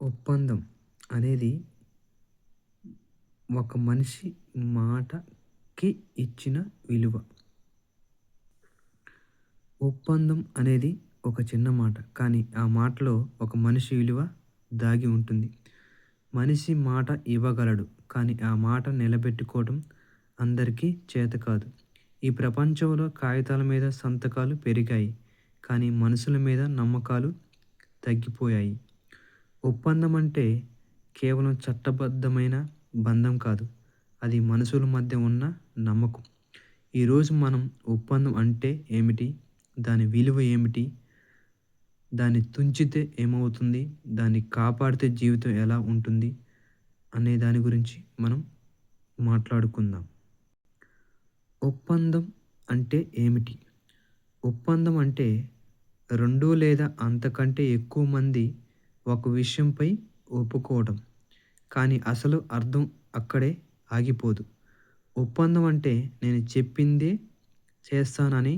ఒప్పందం అనేది ఒక మనిషి మాటకి ఇచ్చిన విలువ. ఒప్పందం అనేది ఒక చిన్న మాట కానీ ఆ మాటలో ఒక మనిషి విలువ దాగి ఉంటుంది. మనిషి మాట ఇవ్వగలడు కానీ ఆ మాట నిలబెట్టుకోవడం అందరికీ చేత కాదు. ఈ ప్రపంచంలో కాగితాల మీద సంతకాలు పెరిగాయి కానీ మనసుల మీద నమ్మకాలు తగ్గిపోయాయి. ఒప్పందం అంటే కేవలం చట్టబద్ధమైన బంధం కాదు అది మనుషుల మధ్య ఉన్న నమ్మకం. ఈరోజు మనం ఒప్పందం అంటే ఏమిటి? దాని విలువ ఏమిటి? దాన్ని తుంచితే ఏమవుతుంది? దాన్ని కాపాడితే జీవితం ఎలా ఉంటుంది? అనే దాని గురించి మనం మాట్లాడుకుందాం. ఒప్పందం అంటే ఏమిటి? ఒప్పందం అంటే రెండు లేదా అంతకంటే ఎక్కువ మంది ఒక విషయంపై ఒప్పుకోవడం కానీ అసలు అర్థం అక్కడే ఆగిపోదు. ఒప్పందం అంటే నేను చెప్పిందే చేస్తానని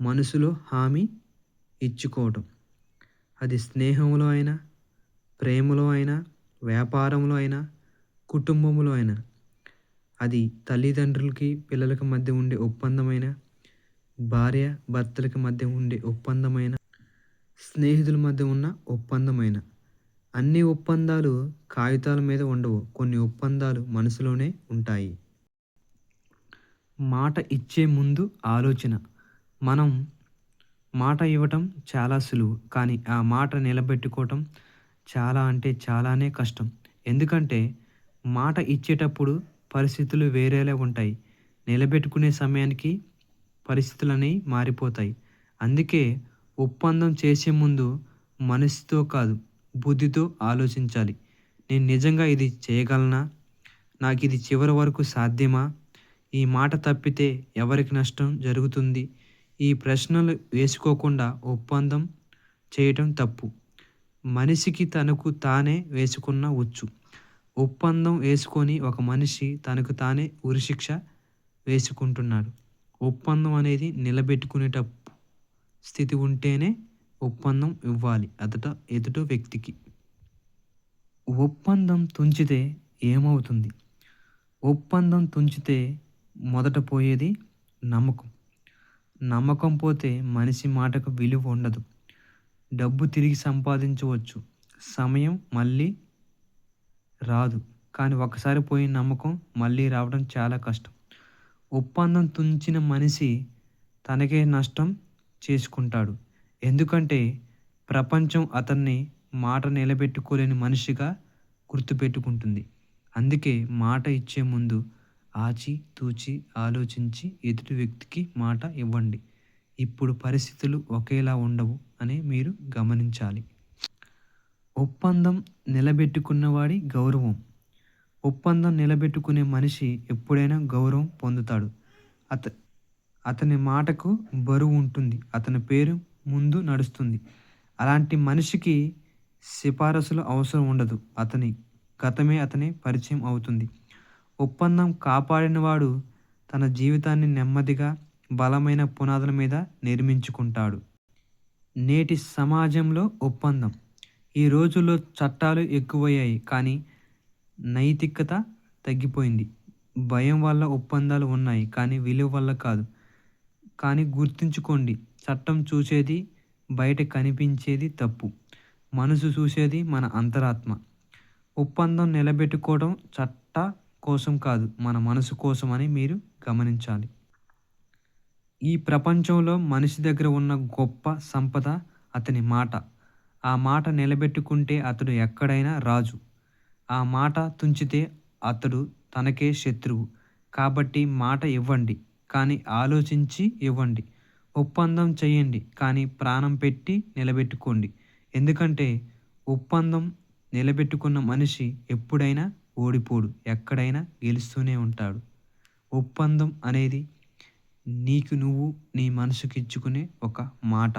మనసులో హామీ ఇచ్చుకోవడం అది స్నేహంలో అయినా ప్రేమలో అయినా వ్యాపారంలో అయినా కుటుంబంలో అయినా. అది తల్లిదండ్రులకి పిల్లలకి మధ్య ఉండే ఒప్పందమైన భార్య భర్తలకి మధ్య ఉండే ఒప్పందమైన. స్నేహితుల మధ్య ఉన్న ఒప్పందమైన. అన్ని ఒప్పందాలు కాగితాల మీద ఉండవు. కొన్ని ఒప్పందాలు మనసులోనే ఉంటాయి. మాట ఇచ్చే ముందు ఆలోచన. మనం మాట ఇవ్వటం చాలా సులువు. కానీ ఆ మాట నిలబెట్టుకోవటం చాలా అంటే చాలానే కష్టం. ఎందుకంటే మాట ఇచ్చేటప్పుడు పరిస్థితులు వేరేలా ఉంటాయి. నిలబెట్టుకునే సమయానికి పరిస్థితులు అనేవి మారిపోతాయి. అందుకే ఒప్పందం చేసే ముందు మనసుతో కాదు బుద్ధితో ఆలోచించాలి. నేను నిజంగా ఇది చేయగలనా? నాకు ఇది చివరి వరకు సాధ్యమా? ఈ మాట తప్పితే ఎవరికి నష్టం జరుగుతుంది? ఈ ప్రశ్నలు వేసుకోకుండా ఒప్పందం చేయటం తప్పు. మనిషికి తనకు తానే వేసుకున్న వచ్చు ఒప్పందం వేసుకొని ఒక మనిషి తనకు తానే ఉరిశిక్ష వేసుకుంటున్నాడు. ఒప్పందం అనేది నిలబెట్టుకునేటప్పుడు స్థితి ఉంటేనే ఒప్పందం ఇవ్వాలి. అతట ఎదుట వ్యక్తికి. ఒప్పందం తుంచితే ఏమవుతుంది? ఒప్పందం తుంచితే మొదట పోయేది నమ్మకం. నమ్మకం పోతే మనిషి మాటకు విలువ ఉండదు. డబ్బు తిరిగి సంపాదించవచ్చు. సమయం మళ్ళీ రాదు. కానీ ఒకసారి పోయిన నమ్మకం మళ్ళీ రావడం చాలా కష్టం. ఒప్పందం తుంచిన మనిషి తనకే నష్టం చేసుకుంటాడు. ఎందుకంటే ప్రపంచం అతన్ని మాట నిలబెట్టుకోలేని మనిషిగా గుర్తుపెట్టుకుంటుంది. అందుకే మాట ఇచ్చే ముందు ఆచి తూచి ఆలోచించి ఎదుటి వ్యక్తికి మాట ఇవ్వండి. ఇప్పుడు పరిస్థితులు ఒకేలా ఉండవు అని మీరు గమనించాలి. ఒప్పందం నిలబెట్టుకున్నవాడి గౌరవం. ఒప్పందం నిలబెట్టుకునే మనిషి ఎప్పుడైనా గౌరవం పొందుతాడు. అత అతని మాటకు బరువు ఉంటుంది. అతని పేరు ముందు నడుస్తుంది. అలాంటి మనిషికి సిఫారసులు అవసరం ఉండదు. అతని గతమే అతని పరిచయం అవుతుంది. ఒప్పందం కాపాడినవాడు తన జీవితాన్ని నెమ్మదిగా బలమైన పునాదుల మీద నిర్మించుకుంటాడు. నేటి సమాజంలో ఒప్పందం. ఈ రోజుల్లో చట్టాలు ఎక్కువయ్యాయి కానీ నైతికత తగ్గిపోయింది. భయం వల్ల ఒప్పందాలు ఉన్నాయి కానీ విలువ వల్ల కాదు. కానీ గుర్తుంచుకోండి చట్టం చూసేది బయట కనిపించేది తప్పు. మనసు చూసేది మన అంతరాత్మ. ఒప్పందం నిలబెట్టుకోవడం చట్ట కోసం కాదు మన మనసు కోసం అని మీరు గమనించాలి. ఈ ప్రపంచంలో మనిషి దగ్గర ఉన్న గొప్ప సంపద అతని మాట. ఆ మాట నిలబెట్టుకుంటే అతడు ఎక్కడైనా రాజు. ఆ మాట తుంచితే అతడు తనకే శత్రువు. కాబట్టి మాట ఇవ్వండి. కానీ ఆలోచించి ఇవ్వండి. ఒప్పందం చేయండి కానీ ప్రాణం పెట్టి నిలబెట్టుకోండి. ఎందుకంటే ఒప్పందం నిలబెట్టుకున్న మనిషి ఎప్పుడైనా ఓడిపోడు ఎక్కడైనా గెలుస్తూనే ఉంటాడు. ఒప్పందం అనేది నీకు నువ్వు నీ మనసుకి ఇచ్చుకునే ఒక మాట.